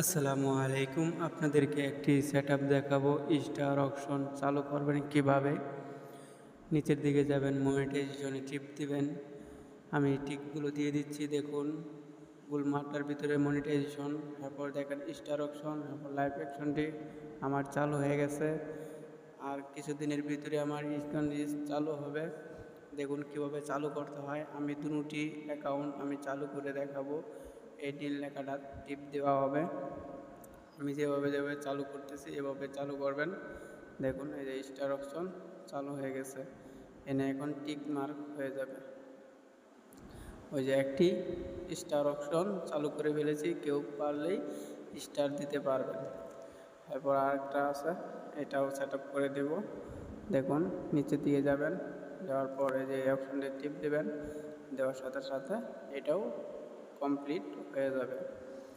আসসালামু আলাইকুম। আপনাদেরকে একটি সেট দেখাবো। স্টার অপশন চালু করবেন কীভাবে? নিচের দিকে যাবেন মনিটাইজেশনে টিপ দিবেন। আমি টিপগুলো দিয়ে দিচ্ছি, দেখুন। গুলমার্টার ভিতরে মনিটাইজেশন তারপর দেখেন স্টার অপশন তারপর লাইভ অ্যাকশনটি আমার চালু হয়ে গেছে। আর কিছুদিনের ভিতরে আমার ইস্কন চালু হবে। দেখুন কীভাবে চালু করতে হয়। আমি দুটি অ্যাকাউন্ট আমি চালু করে দেখাবো। এই ডিল লেখাটা টিপ দেওয়া হবে। আমি যেভাবে যেভাবে চালু করতেছি, এভাবে চালু করবেন। দেখুন, এই যে স্টার অপশন চালু হয়ে গেছে। এনে এখন টিক মার্ক হয়ে যাবে। ওই যে একটি স্টার অপশন চালু করে ফেলেছি, কেউ পারলেই স্টার দিতে পারবেন। এরপর আরেকটা আছে, এটাও সেট করে দেব। দেখুন, নিচে দিয়ে যাবেন, দেওয়ার পরে যে অপশনটি টিপ দেবেন, দেওয়ার সাথে সাথে এটাও কমপ্লিট হয়ে যাবে